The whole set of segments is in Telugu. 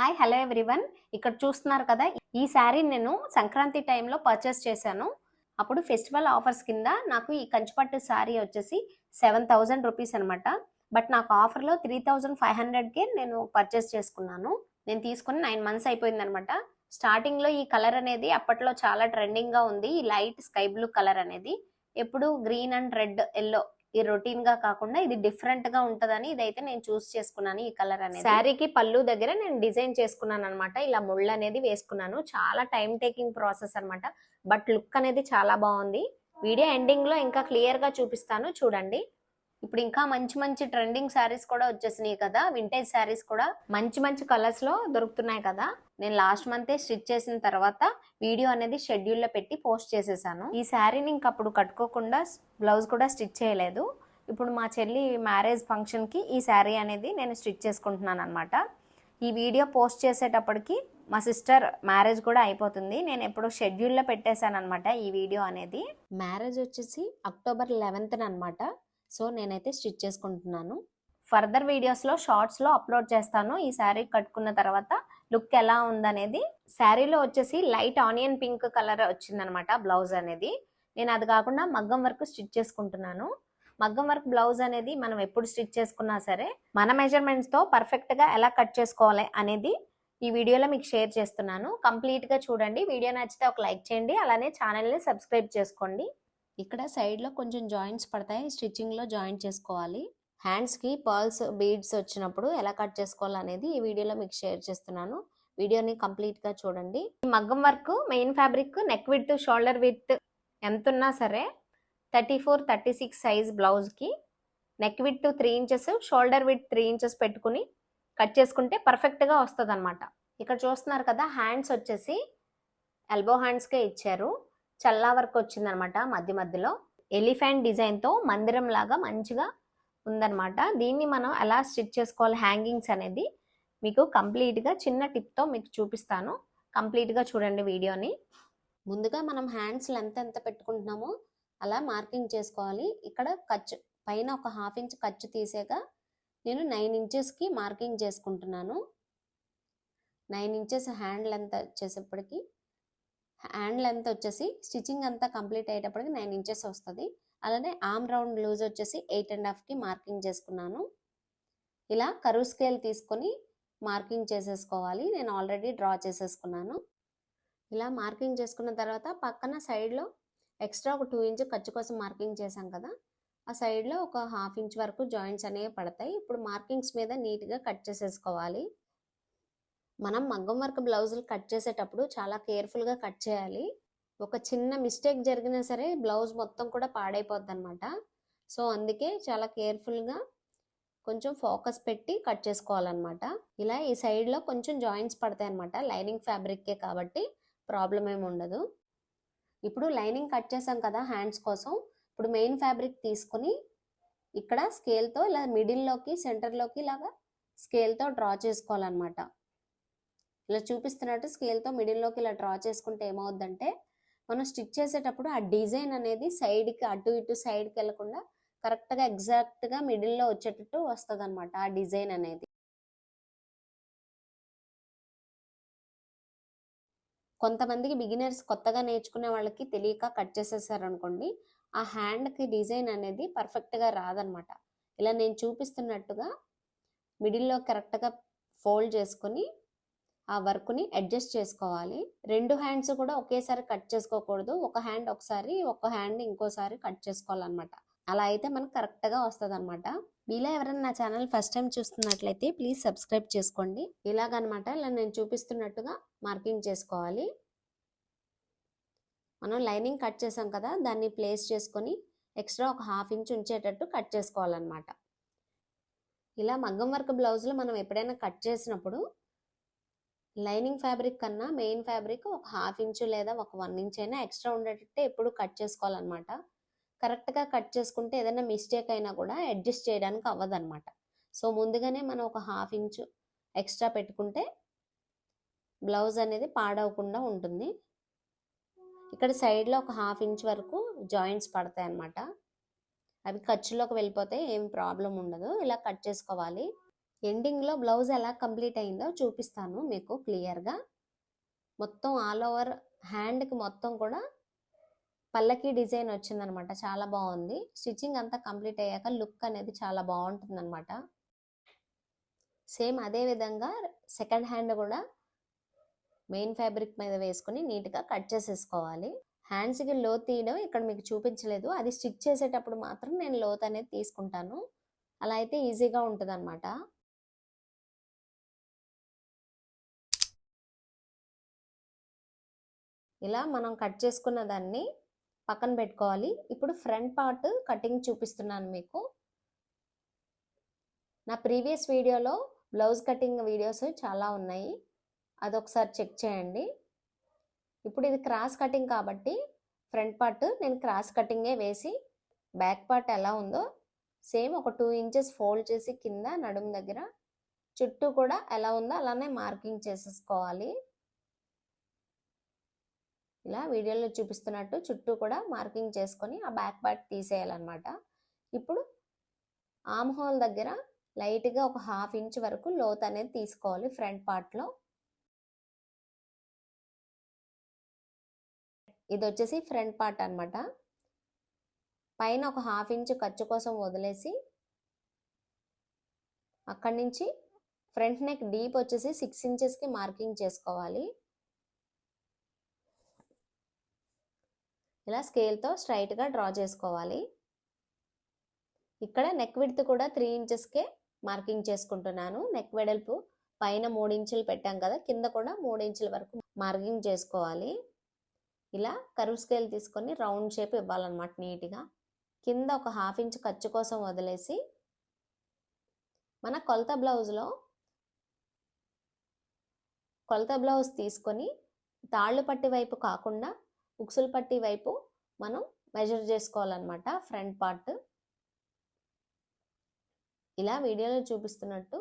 హాయ్ హలో ఎవ్రీవన్ ఇక్కడ చూస్తున్నారు కదా ఈ శారీ నేను సంక్రాంతి టైంలో పర్చేస్ చేశాను. అప్పుడు ఫెస్టివల్ ఆఫర్స్ కింద నాకు ఈ కంచిపట్టు శారీ వచ్చేసి సెవెన్ థౌజండ్ రూపీస్ అనమాట బట్ నాకు ఆఫర్లో త్రీ థౌజండ్ ఫైవ్ హండ్రెడ్కే నేను పర్చేస్ చేసుకున్నాను. నేను తీసుకుని నైన్ మంత్స్ అయిపోయింది అనమాట స్టార్టింగ్లో ఈ కలర్ అనేది అప్పట్లో చాలా ట్రెండింగ్గా ఉంది. ఈ లైట్ స్కై బ్లూ కలర్ అనేది. ఎప్పుడు గ్రీన్ అండ్ రెడ్ ఎల్లో ఈ రొటీన్గా కాకుండా ఇది డిఫరెంట్గా ఉంటదని ఇదైతే నేను చూస్ చేసుకున్నాను ఈ కలర్ అనేది. శారీకి పళ్ళు దగ్గర నేను డిజైన్ చేసుకున్నాను అనమాట ఇలా ముళ్ళు అనేది వేసుకున్నాను. చాలా టైం టేకింగ్ ప్రాసెస్ అన్నమాట. బట్ లుక్ అనేది చాలా బాగుంది. వీడియో ఎండింగ్లో ఇంకా క్లియర్గా చూపిస్తాను. చూడండి. ఇప్పుడు ఇంకా మంచి మంచి ట్రెండింగ్ శారీస్ కూడా వచ్చేసినాయి కదా వింటేజ్ శారీస్ కూడా మంచి మంచి కలర్స్లో దొరుకుతున్నాయి కదా. నేను లాస్ట్ మంతే స్టిచ్ చేసిన తర్వాత వీడియో అనేది షెడ్యూల్లో పెట్టి పోస్ట్ చేసేసాను. ఈ శారీని ఇంకప్పుడు కట్టుకోకుండా బ్లౌజ్ కూడా స్టిచ్ చేయలేదు. ఇప్పుడు మా చెల్లి మ్యారేజ్ ఫంక్షన్కి ఈ శారీ అనేది నేను స్టిచ్ చేసుకుంటున్నాను అనమాట ఈ వీడియో పోస్ట్ చేసేటప్పటికి మా సిస్టర్ మ్యారేజ్ కూడా అయిపోతుంది. నేను ఎప్పుడు షెడ్యూల్లో పెట్టేశాను అనమాట ఈ వీడియో అనేది. మ్యారేజ్ వచ్చేసి అక్టోబర్ లెవెన్త్ అనమాట సో నేనైతే స్టిచ్ చేసుకుంటున్నాను. ఫర్దర్ వీడియోస్లో షార్ట్స్లో అప్లోడ్ చేస్తాను. ఈ శారీ కట్టుకున్న తర్వాత లుక్ ఎలా ఉందనేది. శారీలో వచ్చేసి లైట్ ఆనియన్ పింక్ కలర్ వచ్చిందనమాట బ్లౌజ్ అనేది. నేను అది కాకుండా మగ్గం వర్క్ స్టిచ్ చేసుకుంటున్నాను. మగ్గం వర్క్ బ్లౌజ్ అనేది మనం ఎప్పుడు స్టిచ్ చేసుకున్నా సరే మన మెజర్మెంట్స్తో పర్ఫెక్ట్గా ఎలా కట్ చేసుకోవాలి అనేది ఈ వీడియోలో మీకు షేర్ చేస్తున్నాను. కంప్లీట్గా చూడండి. వీడియో నచ్చితే ఒక లైక్ చేయండి. అలానే ఛానల్ని సబ్స్క్రైబ్ చేసుకోండి. ఇక్కడ సైడ్లో కొంచెం జాయింట్స్ పడతాయి. స్టిచ్చింగ్లో జాయింట్ చేసుకోవాలి. హ్యాండ్స్కి పర్ల్స్ బీడ్స్ వచ్చినప్పుడు ఎలా కట్ చేసుకోవాలి అనేది ఈ వీడియోలో మీకు షేర్ చేస్తున్నాను. వీడియోని కంప్లీట్గా చూడండి. ఈ మగ్గం work main fabric neck width shoulder width ఎంత ఉన్నా సరే thirty four thirty six size బ్లౌజ్కి neck width three inches shoulder width three inches పెట్టుకుని కట్ చేసుకుంటే పర్ఫెక్ట్గా వస్తుంది అనమాట ఇక్కడ చూస్తున్నారు కదా హ్యాండ్స్ వచ్చేసి ఎల్బో హ్యాండ్స్కే ఇచ్చారు. చల్లా వర్క్ వచ్చిందనమాట మధ్య మధ్యలో. ఎలిఫెంట్ డిజైన్తో మందిరం లాగా మంచిగా ఉందనమాట. దీన్ని మనం ఎలా స్టిచ్ చేసుకోవాలి? హ్యాంగింగ్స్ అనేది మీకు కంప్లీట్గా చిన్న టిప్తో మీకు చూపిస్తాను. కంప్లీట్గా చూడండి వీడియోని. ముందుగా మనం హ్యాండ్స్ లెంత్ ఎంత పెట్టుకుంటున్నామో అలా మార్కింగ్ చేసుకోవాలి. ఇక్కడ ఖర్చు పైన ఒక హాఫ్ ఇంచ్ ఖర్చు తీసేగా నేను నైన్ ఇంచెస్కి మార్కింగ్ చేసుకుంటున్నాను. నైన్ ఇంచెస్ హ్యాండ్ లెంత్ వచ్చేసప్పటికి హ్యాండ్ లెంత్ వచ్చేసి స్టిచ్చింగ్ అంతా కంప్లీట్ అయ్యేటప్పటికి నైన్ ఇంచెస్ వస్తుంది. అలానే ఆమ్ రౌండ్ లూజ్ వచ్చేసి ఎయిట్ అండ్ హాఫ్కి మార్కింగ్ చేసుకున్నాను. ఇలా కరువు స్కేల్ తీసుకొని మార్కింగ్ చేసేసుకోవాలి. నేను ఆల్రెడీ డ్రా చేసేసుకున్నాను. ఇలా మార్కింగ్ చేసుకున్న తర్వాత పక్కన సైడ్లో ఎక్స్ట్రా ఒక టూ ఇంచ్ ఖర్చు కోసం మార్కింగ్ చేశాం కదా. ఆ సైడ్లో ఒక హాఫ్ ఇంచ్ వరకు జాయింట్స్ అనేవి పడతాయి. ఇప్పుడు మార్కింగ్స్ మీద నీట్గా కట్ చేసేసుకోవాలి. మనం మగ్గం వర్క్ బ్లౌజులు కట్ చేసేటప్పుడు చాలా కేర్ఫుల్గా కట్ చేయాలి. ఒక చిన్న మిస్టేక్ జరిగినా సరే బ్లౌజ్ మొత్తం కూడా పాడైపోద్ది అనమాట సో అందుకే చాలా కేర్ఫుల్గా కొంచెం ఫోకస్ పెట్టి కట్ చేసుకోవాలన్నమాట. ఇలా ఈ సైడ్లో కొంచెం జాయింట్స్ పడతాయి అనమాట లైనింగ్ ఫ్యాబ్రిక్కే కాబట్టి ప్రాబ్లం ఏమి ఉండదు. ఇప్పుడు లైనింగ్ కట్ చేసాం కదా హ్యాండ్స్ కోసం. ఇప్పుడు మెయిన్ ఫ్యాబ్రిక్ తీసుకొని ఇక్కడ స్కేల్తో ఇలా మిడిల్లోకి సెంటర్లోకి ఇలాగా స్కేల్తో డ్రా చేసుకోవాలన్నమాట. ఇలా చూపిస్తున్నట్టు స్కేల్తో మిడిల్లోకి ఇలా డ్రా చేసుకుంటే ఏమవుద్దంటే మనం స్టిచ్ చేసేటప్పుడు ఆ డిజైన్ అనేది సైడ్కి అటు ఇటు సైడ్కి వెళ్ళకుండా కరెక్ట్గా ఎగ్జాక్ట్గా మిడిల్లో వచ్చేటట్టు వస్తుంది అనమాట ఆ డిజైన్ అనేది. కొంతమందికి బిగినర్స్ కొత్తగా నేర్చుకునే వాళ్ళకి తెలియక కట్ చేసేసారనుకోండి ఆ హ్యాండ్కి డిజైన్ అనేది పర్ఫెక్ట్గా రాదనమాట ఇలా నేను చూపిస్తున్నట్టుగా మిడిల్లో కరెక్ట్గా ఫోల్డ్ చేసుకొని ఆ వర్క్ని అడ్జస్ట్ చేసుకోవాలి. రెండు హ్యాండ్స్ కూడా ఒకేసారి కట్ చేసుకోకూడదు. ఒక హ్యాండ్ ఒకసారి ఒక హ్యాండ్ ఇంకోసారి కట్ చేసుకోవాలన్నమాట. అలా అయితే మనకు కరెక్ట్గా వస్తుంది అనమాట మీలో ఎవరైనా నా ఛానల్ ఫస్ట్ టైం చూస్తున్నట్లయితే ప్లీజ్ సబ్స్క్రైబ్ చేసుకోండి. ఇలాగనమాట ఇలా నేను చూపిస్తున్నట్టుగా మార్కింగ్ చేసుకోవాలి. మనం లైనింగ్ కట్ చేసాం కదా దాన్ని ప్లేస్ చేసుకొని ఎక్స్ట్రా ఒక హాఫ్ ఇంచ్ ఉంచేటట్టు కట్ చేసుకోవాలన్నమాట. ఇలా మగ్గం వర్క్ బ్లౌజులు మనం ఎప్పుడైనా కట్ చేసినప్పుడు లైనింగ్ ఫ్యాబ్రిక్ కన్నా మెయిన్ ఫ్యాబ్రిక్ ఒక హాఫ్ ఇంచు లేదా ఒక వన్ ఇంచ్ అయినా ఎక్స్ట్రా ఉండేటట్టే ఎప్పుడు కట్ చేసుకోవాలన్నమాట. కరెక్ట్గా కట్ చేసుకుంటే ఏదైనా మిస్టేక్ అయినా కూడా అడ్జస్ట్ చేయడానికి అవ్వదన్నమాట. సో ముందుగానే మనం ఒక హాఫ్ ఇంచు ఎక్స్ట్రా పెట్టుకుంటే బ్లౌజ్ అనేది పాడవకుండా ఉంటుంది. ఇక్కడ సైడ్లో ఒక హాఫ్ ఇంచ్ వరకు జాయింట్స్ పడతాయి అన్నమాట అవి ఖర్చులోకి వెళ్ళిపోతే ఏం ప్రాబ్లం ఉండదు. ఇలా కట్ చేసుకోవాలి. ఎండింగ్లో బ్లౌజ్ ఎలా కంప్లీట్ అయిందో చూపిస్తాను మీకు క్లియర్గా. మొత్తం ఆల్ ఓవర్ హ్యాండ్కి మొత్తం కూడా పల్లకి డిజైన్ వచ్చిందనమాట చాలా బాగుంది. స్టిచ్చింగ్ అంతా కంప్లీట్ అయ్యాక లుక్ అనేది చాలా బాగుంటుంది అనమాట సేమ్ అదే విధంగా సెకండ్ హ్యాండ్ కూడా మెయిన్ ఫ్యాబ్రిక్ మీద వేసుకొని నీట్గా కట్ చేసేసుకోవాలి. హ్యాండ్స్కి లోత్ తీయడం ఇక్కడ మీకు చూపించలేదు. అది స్టిచ్ చేసేటప్పుడు మాత్రం నేను లోత్ అనేది తీసుకుంటాను. అలా అయితే ఈజీగా ఉంటుంది ఇలా మనం కట్ చేసుకున్న దాన్ని పక్కన పెట్టుకోవాలి. ఇప్పుడు ఫ్రంట్ పార్ట్ కటింగ్ చూపిస్తున్నాను మీకు. నా ప్రీవియస్ వీడియోలో బ్లౌజ్ కటింగ్ వీడియోస్ చాలా ఉన్నాయి. అదొకసారి చెక్ చేయండి. ఇప్పుడు ఇది క్రాస్ కటింగ్ కాబట్టి ఫ్రంట్ పార్ట్ నేను క్రాస్ కటింగే వేసి బ్యాక్ పార్ట్ ఎలా ఉందో సేమ్ ఒక టూ ఇంచెస్ ఫోల్డ్ చేసి కింద నడుము దగ్గర చుట్టూ కూడా ఎలా ఉందో అలానే మార్కింగ్ చేసేసుకోవాలి. ఇలా వీడియోలో చూపిస్తున్నట్టు చుట్టూ కూడా మార్కింగ్ చేసుకొని ఆ బ్యాక్ పార్ట్ తీసేయాలన్నమాట. ఇప్పుడు ఆమ్ హోల్ దగ్గర లైట్గా ఒక హాఫ్ ఇంచ్ వరకు లోత్ అనేది తీసుకోవాలి ఫ్రంట్ పార్ట్లో. ఇది వచ్చేసి ఫ్రంట్ పార్ట్ అనమాట పైన ఒక హాఫ్ ఇంచ్ ఖర్చు కోసం వదిలేసి అక్కడి నుంచి ఫ్రంట్ నెక్ డీప్ వచ్చేసి సిక్స్ ఇంచెస్కి మార్కింగ్ చేసుకోవాలి. ఇలా స్కేల్తో స్ట్రైట్గా డ్రా చేసుకోవాలి. ఇక్కడ నెక్ విడ్త్ కూడా త్రీ ఇంచెస్కే మార్కింగ్ చేసుకుంటున్నాను. నెక్ వెడల్పు పైన మూడు ఇంచులు పెట్టాం కదా కింద కూడా మూడు ఇంచుల వరకు మార్కింగ్ చేసుకోవాలి. ఇలా కరువు స్కేల్ తీసుకొని రౌండ్ షేప్ ఇవ్వాలన్నమాట నీట్గా కింద ఒక హాఫ్ ఇంచ్ ఖర్చు కోసం వదిలేసి మన కొలత బ్లౌజ్లో కొలత బ్లౌజ్ తీసుకొని తాళ్ళు పట్టి వైపు కాకుండా ఉక్సులు పట్టి వైపు మనం మెజర్ చేసుకోవాలన్నమాట ఫ్రంట్ పార్ట్ ఇలా వీడియోలో చూపిస్తున్నట్టు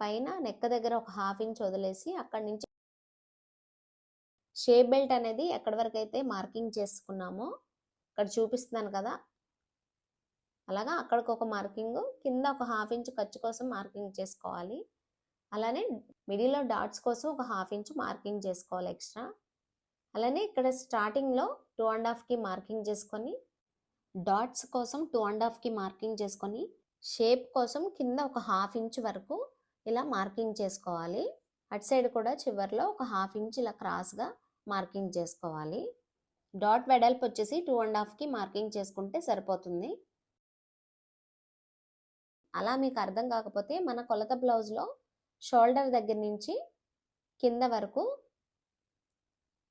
పైన నెక్క దగ్గర ఒక హాఫ్ ఇంచ్ వదిలేసి అక్కడి నుంచి షేప్ బెల్ట్ అనేది ఎక్కడి వరకు అయితే మార్కింగ్ చేసుకున్నామో ఇక్కడ చూపిస్తున్నాను కదా అలాగా అక్కడికి ఒక మార్కింగ్ కింద ఒక హాఫ్ ఇంచ్ ఖర్చు కోసం మార్కింగ్ చేసుకోవాలి. అలానే మిడిల్లో డాట్స్ కోసం ఒక హాఫ్ ఇంచ్ మార్కింగ్ చేసుకోవాలి ఎక్స్ట్రా అలానే ఇక్కడ స్టార్టింగ్లో టూ అండ్ హాఫ్కి మార్కింగ్ చేసుకొని డాట్స్ కోసం టూ అండ్ హాఫ్కి మార్కింగ్ చేసుకొని షేప్ కోసం కింద ఒక హాఫ్ ఇంచ్ వరకు ఇలా మార్కింగ్ చేసుకోవాలి. అటు సైడ్ కూడా చివరిలో ఒక హాఫ్ ఇంచ్ ఇలా క్రాస్గా మార్కింగ్ చేసుకోవాలి. డాట్ వెడల్పు వచ్చేసి టూ అండ్ హాఫ్కి మార్కింగ్ చేసుకుంటే సరిపోతుంది. అలా మీకు అర్థం కాకపోతే మన కొలత బ్లౌజ్లో షోల్డర్ దగ్గర నుంచి కింద వరకు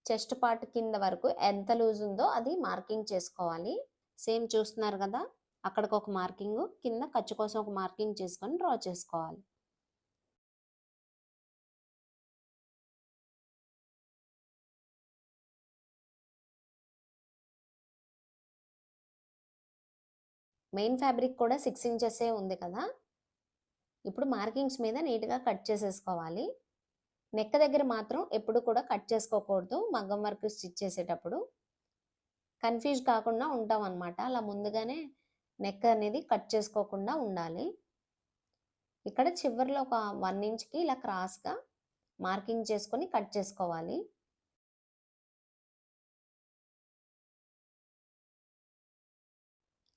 చెస్ట్ పార్ట్ కింద వరకు ఎంత లూజ్ ఉందో అది మార్కింగ్ చేసుకోవాలి. సేమ్ చూస్తున్నారు కదా అక్కడికి ఒక మార్కింగ్ కింద ఖర్చు కోసం ఒక మార్కింగ్ చేసుకొని డ్రా చేసుకోవాలి. మెయిన్ ఫ్యాబ్రిక్ కూడా సిక్స్ ఇంచెసే ఉంది కదా. ఇప్పుడు మార్కింగ్స్ మీద నీట్గా కట్ చేసేసుకోవాలి. నెక్క దగ్గర మాత్రం ఎప్పుడు కూడా కట్ చేసుకోకూడదు. మగ్గం వర్క్ స్టిచ్ చేసేటప్పుడు కన్ఫ్యూజ్ కాకుండా ఉంటాం అనమాట అలా ముందుగానే నెక్ అనేది కట్ చేసుకోకుండా ఉండాలి. ఇక్కడ చివరిలో ఒక వన్ ఇంచ్కి ఇలా క్రాస్గా మార్కింగ్ చేసుకొని కట్ చేసుకోవాలి.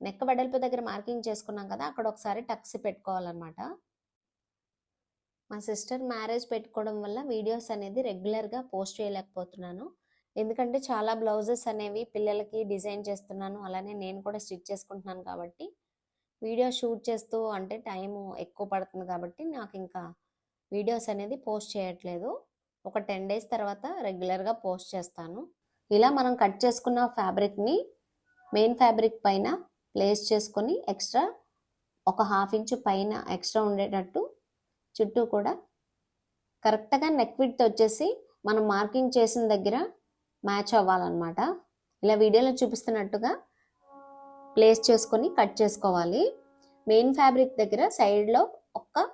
నెక్ వెడల్పు దగ్గర మార్కింగ్ చేసుకున్నాం కదా అక్కడ ఒకసారి టక్స్ పెట్టుకోవాలన్నమాట. మా సిస్టర్ మ్యారేజ్ పెట్టుకోవడం వల్ల వీడియోస్ అనేది రెగ్యులర్గా పోస్ట్ చేయలేకపోతున్నాను. ఎందుకంటే చాలా బ్లౌజెస్ అనేవి పిల్లలకి డిజైన్ చేస్తున్నాను. అలానే నేను కూడా స్టిచ్ చేసుకుంటున్నాను కాబట్టి వీడియో షూట్ చేస్తూ అంటే టైం ఎక్కువ పడుతుంది కాబట్టి నాకు ఇంకా వీడియోస్ అనేది పోస్ట్ చేయట్లేదు. ఒక టెన్ డేస్ తర్వాత రెగ్యులర్గా పోస్ట్ చేస్తాను. ఇలా మనం కట్ చేసుకున్న ఫ్యాబ్రిక్ని మెయిన్ ఫ్యాబ్రిక్ పైన ప్లేస్ చేసుకొని ఎక్స్ట్రా ఒక హాఫ్ ఇంచు పైన ఎక్స్ట్రా ఉండేటట్టు చుట్టూ కూడా కరెక్ట్గా నెక్ విడ్త్ వచ్చేసి మనం మార్కింగ్ చేసిన దగ్గర మ్యాచ్ అవ్వాలన్నమాట. ఇలా వీడియోలో చూపిస్తున్నట్టుగా ప్లేస్ చేసుకొని కట్ చేసుకోవాలి. మెయిన్ ఫ్యాబ్రిక్ దగ్గర సైడ్లో ఒక్క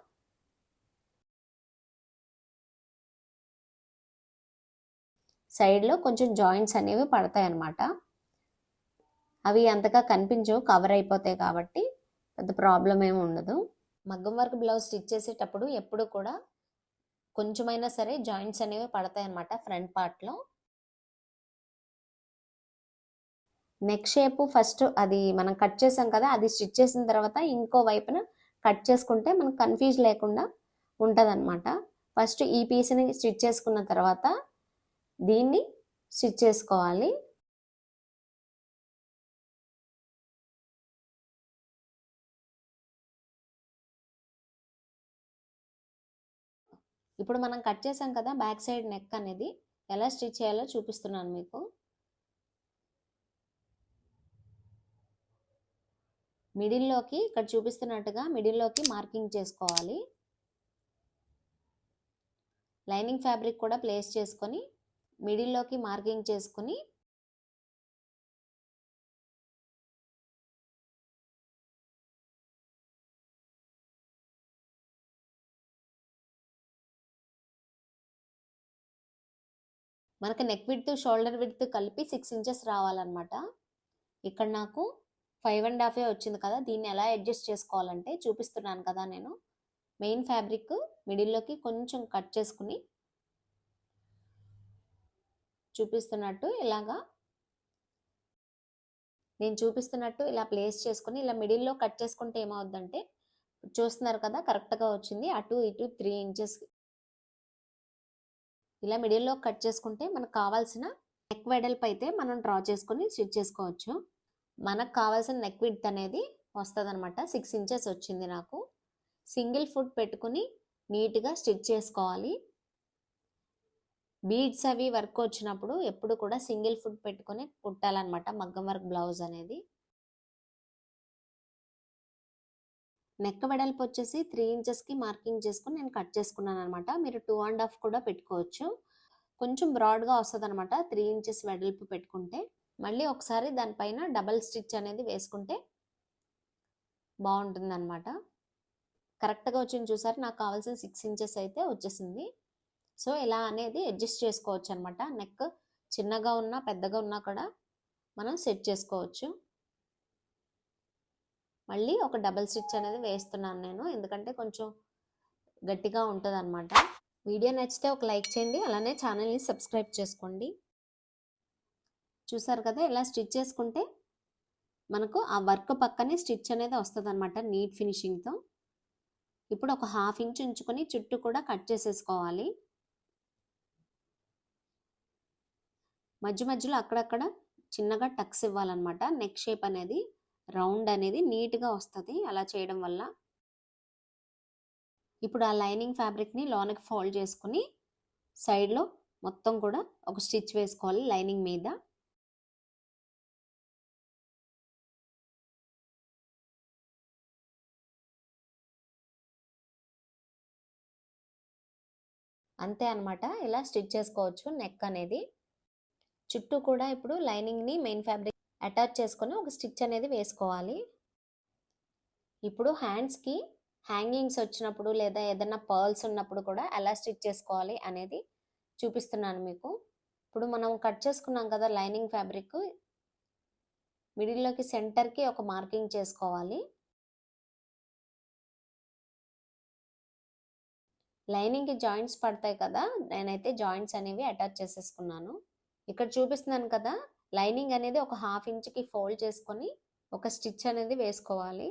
సైడ్లో కొంచెం జాయింట్స్ అనేవి పడతాయి అన్నమాట అవి అంతగా కనిపించవు కవర్ అయిపోతాయి కాబట్టి పెద్ద ప్రాబ్లం ఏమి ఉండదు. మగ్గం వర్క్ బ్లౌజ్ స్టిచ్ చేసేటప్పుడు ఎప్పుడు కూడా కొంచెమైనా సరే జాయింట్స్ అనేవి పడతాయి అన్నమాట ఫ్రంట్ పార్ట్లో నెక్ షేప్ ఫస్ట్ అది మనం కట్ చేసాం కదా అది స్టిచ్ చేసిన తర్వాత ఇంకో వైపున కట్ చేసుకుంటే మనకు కన్ఫ్యూజ్ లేకుండా ఉంటుంది ఫస్ట్ ఈ పీస్ని స్టిచ్ చేసుకున్న తర్వాత దీన్ని స్టిచ్ చేసుకోవాలి. ఇప్పుడు మనం కట్ చేసాం కదా బ్యాక్ సైడ్ నెక్ అనేది ఎలా స్టిచ్ చేయాలో చూపిస్తున్నాను మీకు. మిడిల్లోకి ఇక్కడ చూపిస్తున్నట్టుగా మిడిల్లోకి మార్కింగ్ చేసుకోవాలి. లైనింగ్ ఫ్యాబ్రిక్ కూడా ప్లేస్ చేసుకొని మిడిల్లోకి మార్కింగ్ చేసుకొని మనకి నెక్ విడ్త్ షోల్డర్ విడ్త్ కలిపి సిక్స్ ఇంచెస్ రావాలన్నమాట. ఇక్కడ నాకు ఫైవ్ అండ్ హాఫే వచ్చింది కదా దీన్ని ఎలా అడ్జస్ట్ చేసుకోవాలంటే చూపిస్తున్నాను కదా నేను. మెయిన్ ఫ్యాబ్రిక్ మిడిల్లోకి కొంచెం కట్ చేసుకుని చూపిస్తున్నట్టు ఇలాగా నేను చూపిస్తున్నట్టు ఇలా ప్లేస్ చేసుకుని ఇలా మిడిల్లో కట్ చేసుకుంటే ఏమవుద్దంటే చూస్తున్నారు కదా కరెక్ట్గా వచ్చింది. అటు ఇటు త్రీ ఇంచెస్ ఇలా మిడిల్లో కట్ చేసుకుంటే మనకు కావాల్సిన నెక్ వెడల్పు అయితే మనం డ్రా చేసుకొని స్టిచ్ చేసుకోవచ్చు. మనకు కావాల్సిన నెక్ విడ్త్ అనేది వస్తుంది అనమాట సిక్స్ ఇంచెస్ వచ్చింది నాకు. సింగిల్ ఫుట్ పెట్టుకుని నీట్గా స్టిచ్ చేసుకోవాలి. బీడ్స్ అవి వర్క్ వచ్చినప్పుడు ఎప్పుడు కూడా సింగిల్ ఫుట్ పెట్టుకొని కుట్టాలన్నమాట. మగ్గం వర్క్ బ్లౌజ్ అనేది. నెక్ వెడల్పు వచ్చేసి త్రీ ఇంచెస్కి మార్కింగ్ చేసుకుని నేను కట్ చేసుకున్నాను అనమాట మీరు టూ అండ్ హాఫ్ కూడా పెట్టుకోవచ్చు. కొంచెం బ్రాడ్గా వస్తుంది అనమాట త్రీ ఇంచెస్ వెడల్పు పెట్టుకుంటే. మళ్ళీ ఒకసారి దానిపైన డబల్ స్టిచ్ అనేది వేసుకుంటే బాగుంటుంది అనమాట కరెక్ట్గా వచ్చింది చూసారు? నాకు కావాల్సిన సిక్స్ ఇంచెస్ అయితే వచ్చేసింది. సో ఇలా అనేది అడ్జస్ట్ చేసుకోవచ్చు అనమాట నెక్ చిన్నగా ఉన్నా పెద్దగా ఉన్నా కూడా మనం సెట్ చేసుకోవచ్చు. మళ్ళీ ఒక డబల్ స్టిచ్ అనేది వేస్తున్నాను నేను. ఎందుకంటే కొంచెం గట్టిగా ఉంటుంది అనమాట వీడియో నచ్చితే ఒక లైక్ చేయండి అలానే ఛానల్ని సబ్స్క్రైబ్ చేసుకోండి. చూసారు కదా ఇలా స్టిచ్ చేసుకుంటే మనకు ఆ వర్క్ పక్కనే స్టిచ్ అనేది వస్తుంది అనమాట నీట్ ఫినిషింగ్తో. ఇప్పుడు ఒక హాఫ్ ఇంచ్ ఉంచుకొని చుట్టూ కూడా కట్ చేసేసుకోవాలి. మధ్య మధ్యలో అక్కడక్కడ చిన్నగా టక్స్ ఇవ్వాలన్నమాట నెక్ షేప్ అనేది. రౌండ్ అనేది నీట్గా వస్తుంది. అలా చేయడం వల్ల ఇప్పుడు ఆ లైనింగ్ ఫ్యాబ్రిక్ని లోనకి ఫోల్డ్ చేసుకుని సైడ్లో మొత్తం కూడా ఒక స్టిచ్ వేసుకోవాలి లైనింగ్ మీద. అంతే అనమాట ఇలా స్టిచ్ చేసుకోవచ్చు నెక్ అనేది. చుట్టూ కూడా ఇప్పుడు లైనింగ్ని మెయిన్ ఫ్యాబ్రిక్ అటాచ్ చేసుకొని ఒక స్టిచ్ అనేది వేసుకోవాలి. ఇప్పుడు హ్యాండ్స్కి హ్యాంగింగ్స్ వచ్చినప్పుడు లేదా ఏదైనా పర్ల్స్ ఉన్నప్పుడు కూడా ఎలా స్టిచ్ చేసుకోవాలి అనేది చూపిస్తున్నాను మీకు. ఇప్పుడు మనం కట్ చేసుకున్నాం కదా లైనింగ్ ఫ్యాబ్రిక్. మిడిల్లోకి సెంటర్కి ఒక మార్కింగ్ చేసుకోవాలి. లైనింగ్కి జాయింట్స్ పడతాయి కదా నేనైతే జాయింట్స్ అనేవి అటాచ్ చేసేసుకున్నాను. ఇక్కడ చూపిస్తున్నాను కదా లైనింగ్ అనేది ఒక హాఫ్ ఇంచ్కి ఫోల్డ్ చేసుకొని ఒక స్టిచ్ అనేది వేసుకోవాలి.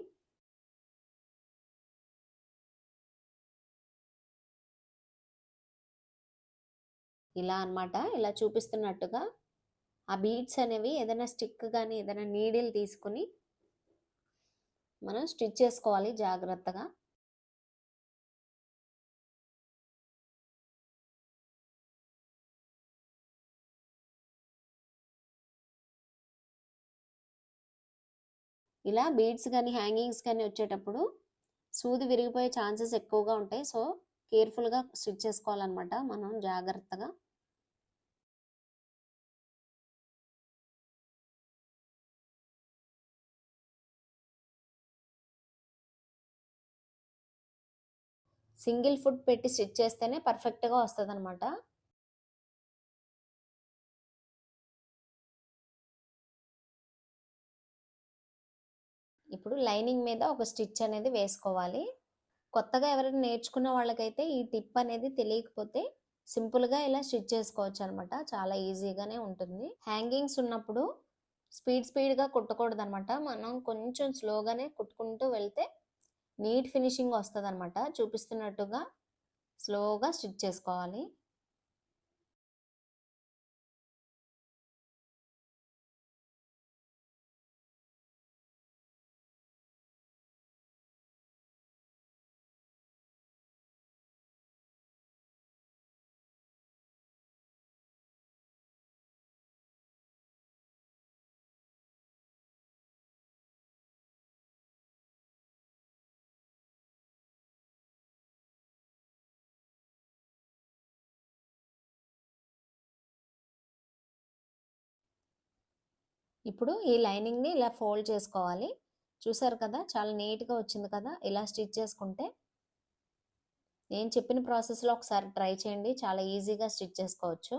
ఇలా అనమాట ఇలా చూపిస్తున్నట్టుగా ఆ బీడ్స్ అనేవి ఏదైనా స్టిక్ కానీ ఏదైనా నీడిల్ తీసుకుని మనం స్టిచ్ చేసుకోవాలి జాగ్రత్తగా. ఇలా బీడ్స్ కానీ హ్యాంగింగ్స్ కానీ వచ్చేటప్పుడు సూది విరిగిపోయే ఛాన్సెస్ ఎక్కువగా ఉంటాయి. సో కేర్ఫుల్గా స్టిచ్ చేసుకోవాలన్నమాట మనం జాగ్రత్తగా. సింగిల్ ఫుట్ పెట్టి స్టిచ్ చేస్తేనే పర్ఫెక్ట్గా వస్తుంది అనమాట ఇప్పుడు లైనింగ్ మీద ఒక స్టిచ్ అనేది వేసుకోవాలి. కొత్తగా ఎవరైనా నేర్చుకున్న వాళ్ళకైతే ఈ టిప్ అనేది తెలియకపోతే సింపుల్గా ఇలా స్టిచ్ చేసుకోవచ్చు అనమాట చాలా ఈజీగానే ఉంటుంది. హ్యాంగింగ్స్ ఉన్నప్పుడు స్పీడ్ స్పీడ్గా కుట్టకూడదు అనమాట మనం కొంచెం స్లోగానే కుట్టుకుంటూ వెళ్తే నీట్ ఫినిషింగ్ వస్తుంది అనమాట చూపిస్తున్నట్టుగా స్లోగా స్టిచ్ చేసుకోవాలి. ఇప్పుడు ఈ లైనింగ్ని ఇలా ఫోల్డ్ చేసుకోవాలి. చూసారు కదా చాలా నీట్గా వచ్చింది కదా ఇలా స్టిచ్ చేసుకుంటే. నేను చెప్పిన ప్రాసెస్లో ఒకసారి ట్రై చేయండి చాలా ఈజీగా స్టిచ్ చేసుకోవచ్చు.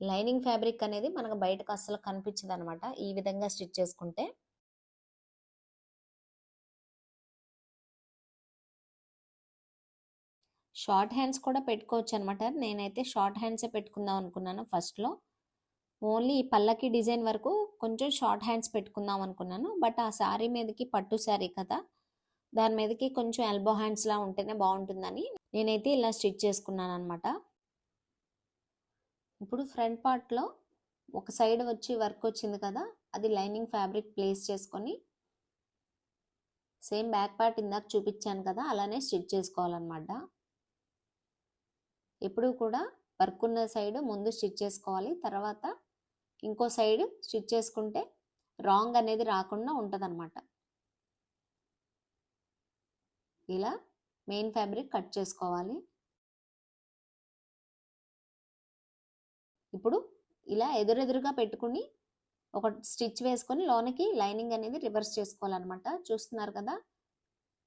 లైనింగ్ ఫ్యాబ్రిక్ అనేది మనకు బయటకు అస్సలు కనిపించదు అనమాట ఈ విధంగా స్టిచ్ చేసుకుంటే. షార్ట్ హ్యాండ్స్ కూడా పెట్టుకోవచ్చు అనమాట నేనైతే షార్ట్ హ్యాండ్సే పెట్టుకుందాం అనుకున్నాను ఫస్ట్లో. ఓన్లీ ఈ పల్లకి డిజైన్ వరకు కొంచెం షార్ట్ హ్యాండ్స్ పెట్టుకుందాం అనుకున్నాను. బట్ ఆ శారీ మీదకి పట్టు శారీ కదా దాని మీదకి కొంచెం ఎల్బో హ్యాండ్స్లా ఉంటేనే బాగుంటుందని నేనైతే ఇలా స్టిచ్ చేసుకున్నాను అనమాట ఇప్పుడు ఫ్రంట్ పార్ట్లో ఒక సైడ్ వచ్చి వర్క్ వచ్చింది కదా అది లైనింగ్ ఫ్యాబ్రిక్ ప్లేస్ చేసుకొని సేమ్ బ్యాక్ పార్ట్ ఇందాక చూపించాను కదా అలానే స్టిచ్ చేసుకోవాలన్నమాట. ఎప్పుడు కూడా వర్క్ ఉన్న సైడ్ ముందు స్టిచ్ చేసుకోవాలి. తర్వాత ఇంకో సైడ్ స్టిచ్ చేసుకుంటే రాంగ్ అనేది రాకుండా ఉంటుందన్నమాట. ఇలా మెయిన్ ఫ్యాబ్రిక్ కట్ చేసుకోవాలి. ఇప్పుడు ఇలా ఎదురెదురుగా పెట్టుకుని ఒక స్టిచ్ వేసుకొని లోనికి లైనింగ్ అనేది రివర్స్ చేసుకోవాలన్నమాట. చూస్తున్నారు కదా?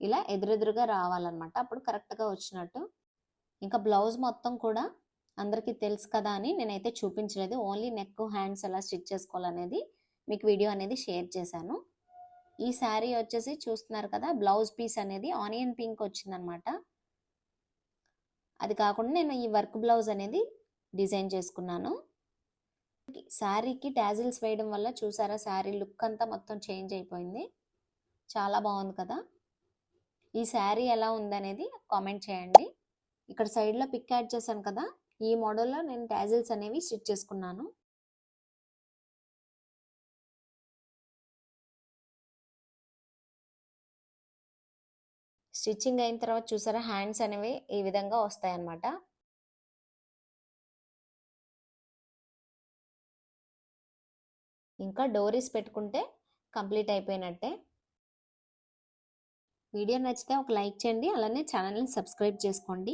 ఇలా ఎదురెదురుగా రావాలన్నమాట. అప్పుడు కరెక్ట్గా వచ్చినట్టు ఇంకా బ్లౌజ్ మొత్తం కూడా అందరికీ తెలుసు కదా అని నేనైతే చూపించలేదు. ఓన్లీ నెక్ హ్యాండ్స్ ఎలా స్టిచ్ చేసుకోవాలనేది మీకు వీడియో అనేది షేర్ చేశాను. ఈ శారీ వచ్చేసి చూస్తున్నారు కదా బ్లౌజ్ పీస్ అనేది ఆనియన్ పింక్ వచ్చిందనమాట. అది కాకుండా నేను ఈ వర్క్ బ్లౌజ్ అనేది డిజైన్ చేసుకున్నాను. శారీకి టాజిల్స్ వేయడం వల్ల చూసారా శారీ లుక్ అంతా మొత్తం చేంజ్ అయిపోయింది. చాలా బాగుంది కదా. ఈ శారీ ఎలా ఉందనేది కామెంట్ చేయండి. ఇక్కడ సైడ్లో పిక్ యాడ్ చేశాను కదా ఈ మోడల్లో నేను టాజిల్స్ అనేవి స్టిచ్ చేసుకున్నాను. స్టిచ్చింగ్ అయిన తర్వాత చూసారా హ్యాండ్స్ అనేవి ఈ విధంగా వస్తాయి అన్నమాట ఇంకా డోరీస్ పెట్టుకుంటే కంప్లీట్ అయిపోయినట్టే. వీడియో నచ్చితే ఒక లైక్ చేయండి అలానే ఛానల్ని సబ్స్క్రైబ్ చేసుకోండి.